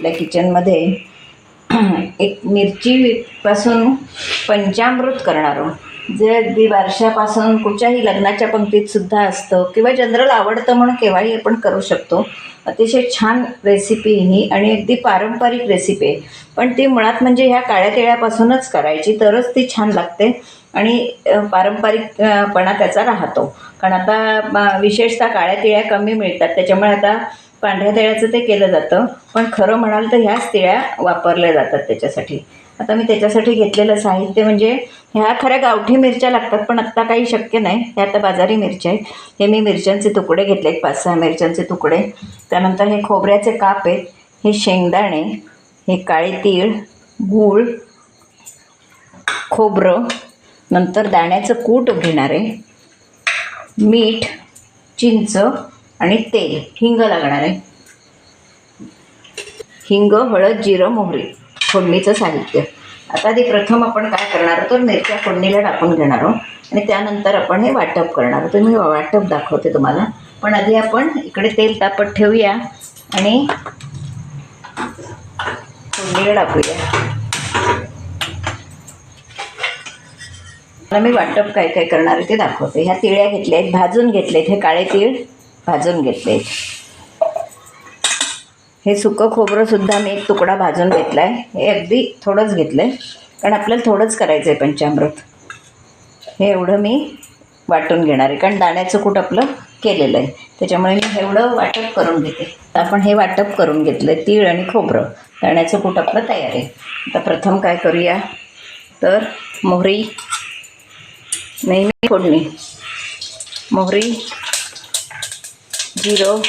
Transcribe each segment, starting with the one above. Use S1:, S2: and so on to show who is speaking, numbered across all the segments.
S1: आपल्या किचनमध्ये एक मिरचीपासून पंचामृत करणारो जे अगदी बारशापासून कुठच्याही लग्नाच्या पंक्तीतसुद्धा असतं किंवा जनरल आवडतं म्हणून केव्हाही आपण करू शकतो. अतिशय छान रेसिपी ही आणि अगदी पारंपरिक रेसिपी आहे. पण ती मुळात म्हणजे ह्या काळ्या तिळ्यापासूनच करायची तरच ती छान लागते आणि पारंपरिकपणा त्याचा राहतो. कारण आता विशेषतः काळ्या तिळ्या कमी मिळतात त्याच्यामुळे आता पांढऱ्या तिळ्याचं ते केलं जातं. पण खरं म्हणाल तर ह्याच तिळ्या वापरल्या जातात त्याच्यासाठी. आता मी त्याच्यासाठी घेतलेलं साहित्य म्हणजे ह्या खऱ्या गावठी मिरच्या लागतात पण आत्ता काही शक्य नाही. ह्या आता बाजारी मिरच्या आहेत. हे मी मिरच्यांचे तुकडे घेतले आहेत पाच सहा मिरच्यांचे तुकडे. त्यानंतर हे खोबऱ्याचे काप आहेत. हे शेंगदाणे हे काळे तीळ गूळ खोबरं नंतर दाण्याचं कूट घेणार आहे. मीठ चिंच आणि तेल हिंग लागणार आहे. हिंग हळद जिरं मोहरी फोडणीचं साहित्य. आता आधी प्रथम आपण काय करणार आहोत तर मिरच्या फोडणीला टाकून घेणार आहोत. आणि त्यानंतर आपण हे वाटप करणार आहोत. मी वाटप दाखवते तुम्हाला. पण आधी आपण इकडे तेल तापत ठेवूया आणि फोडणीला टाकूया. मला मी वाटप काय काय करणार आहे ते दाखवते. ह्या तिळ्या घेतल्या आहेत भाजून घेतले आहेत. हे काळे तीळ. भाजून घेतले हे सुकं खोबरंसुद्धा मी एक तुकडा भाजून घेतला आहे हे अगदी थोडंच घेतलं आहे कारण आपल्याला थोडंच करायचं आहे पंचामृत. हे एवढं मी वाटून घेणार आहे. कारण दाण्याचं कूट आपलं केलेलं आहे. त्याच्यामुळे मी एवढं वाटप करून घेते. तर आपण हे वाटप करून घेतलं आहे तीळ आणि खोबरं. दाण्याचं कूट आपलं तयार आहे. आता प्रथम काय करूया? तर मोहरी नेहमी फोडणी. मोहरी जिरं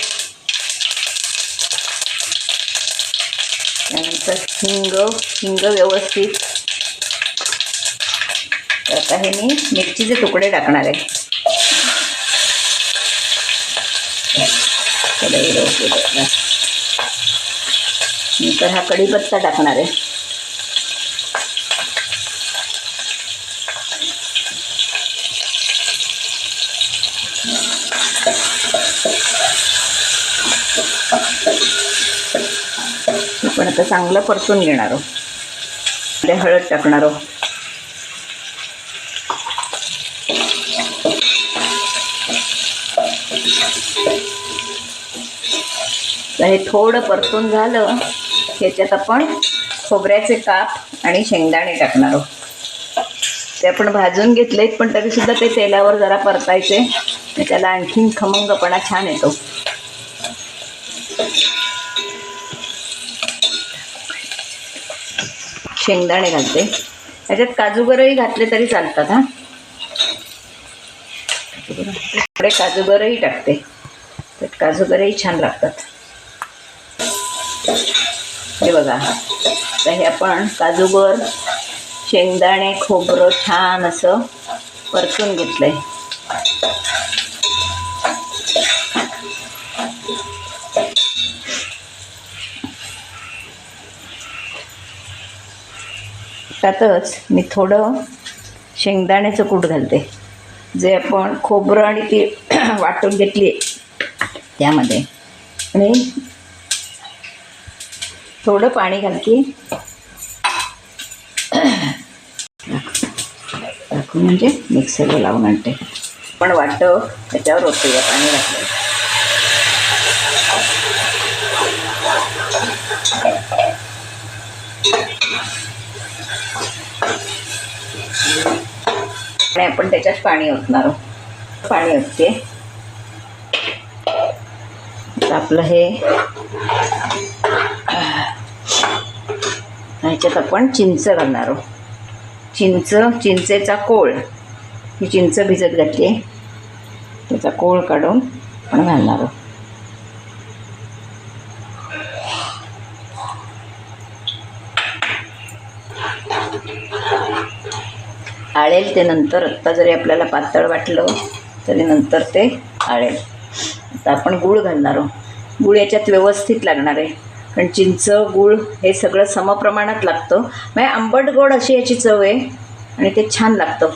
S1: त्यानंतर हिंग हिंग व्यवस्थित तर आता हे मी मिरचीचे तुकडे टाकणार आहे नंतर हा कढीपत्ता टाकणार आहे आता चांगलं परतून घेणार आहोत. ते हळद टाकणार आहोत. तर हे थोडं परतून झालं ह्याच्यात आपण खोबऱ्याचे काप आणि शेंगदाणे टाकणार आहोत. ते आपण भाजून घेतलेत पण तरीसुद्धा ते तेलावर जरा परतायचे त्याला आणखीन खमंगपणा छान येतो. शेंगदाणे घालते. त्याच्यात काजूगरही घातले तरी चालतात हां. थोडे काजूगरही टाकते. त्यात काजूगरही छान लागतात. हे बघा तर हे आपण काजूगर शेंगदाणे खोबरं छान असं परतून घेतलंय. त्यातच मी थोडं शेंगदाण्याचं कूट घालते. जे आपण खोबरं आणि ती वाटून घेतली त्यामध्ये. आणि थोडं पाणी घालते टाकून म्हणजे मिक्सरला लावून आणते. पण वाटतं त्याच्यावर होतं या पाणी घातलं आणि आपण त्याच्यात पाणी ओतणार आहोत. पाणी ओतते. आपलं हे ह्याच्यात आपण चिंच घालणार आहोत. चिंच चिंचेचा कोळ. ही चिंच भिजत घातली त्याचा कोळ काढून आपण घालणार आहोत. आळेल ते नंतर. आत्ता जरी आपल्याला पातळ वाटलं तरी नंतर ते आळेल. आता आपण गूळ घालणार आहोत. गूळ याच्यात व्यवस्थित लागणार आहे. कारण चिंच गूळ हे सगळं समप्रमाणात लागतं. म्हणजे आंबट गोड अशी याची चव आहे आणि ते छान लागतं.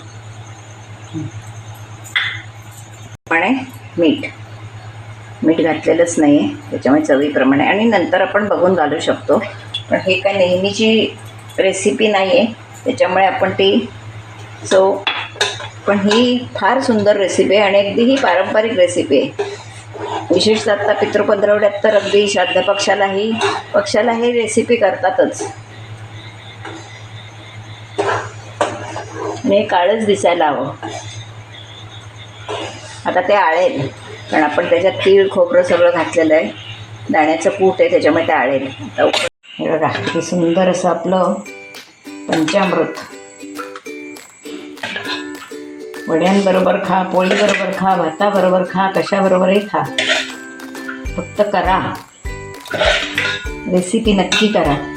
S1: प्रमाणे मीठ. मीठ घातलेलंच नाही आहे त्याच्यामुळे चवीप्रमाणे आणि नंतर आपण बघून घालू शकतो. पण हे काय नेहमीची रेसिपी नाही आहे त्याच्यामुळे आपण ती सो पण ही फार सुंदर रेसिपी आहे आणि अगदी ही पारंपरिक रेसिपी आहे. विशेषतः आता पितृपंधरवड्यात तर अगदी श्राद्ध पक्षालाही पक्षाला हे रेसिपी करतातच. आणि काळच दिसायला हवं. आता ते आळेल कारण आपण त्याच्यात तीळ खोबरं सगळं घातलेलं आहे. दाण्याचं कूट आहे त्याच्यामुळे ते आळेल. आता हे बघा हे सुंदर असं आपलं पंचामृत. वड्यांबरोबर खा पोळीबरोबर खा भाताबरोबर खा कशाबरोबरही खा. फक्त करा. रेसिपी नक्की करा.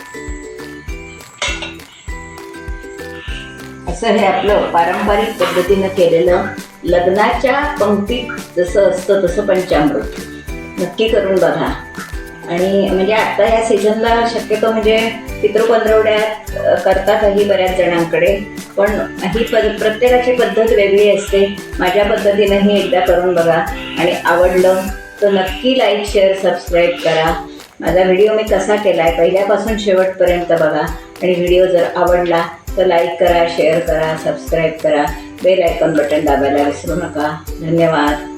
S1: असं हे आपलं पारंपरिक पद्धतीनं केलेलं लग्नाच्या पंक्तीत जसं असतं तसं पंचामृत. नक्की करून बघा. आणि म्हणजे आता या सीझनला शक्यतो म्हणजे पितृपंधरवड्यात अ, करतातही बऱ्याच जणांकडे. पण ही प प्रत्येकाची पद्धत वेगळी असते. माझ्या पद्धतीनंही एकदा करून बघा. आणि आवडलं तर नक्की लाईक शेअर सबस्क्राईब करा. माझा व्हिडिओ मी कसा केला आहे पहिल्यापासून शेवटपर्यंत बघा. आणि व्हिडिओ जर आवडला तर लाईक करा शेअर करा सबस्क्राईब करा. बेल आयकॉन बटन दाबायला विसरू नका. धन्यवाद.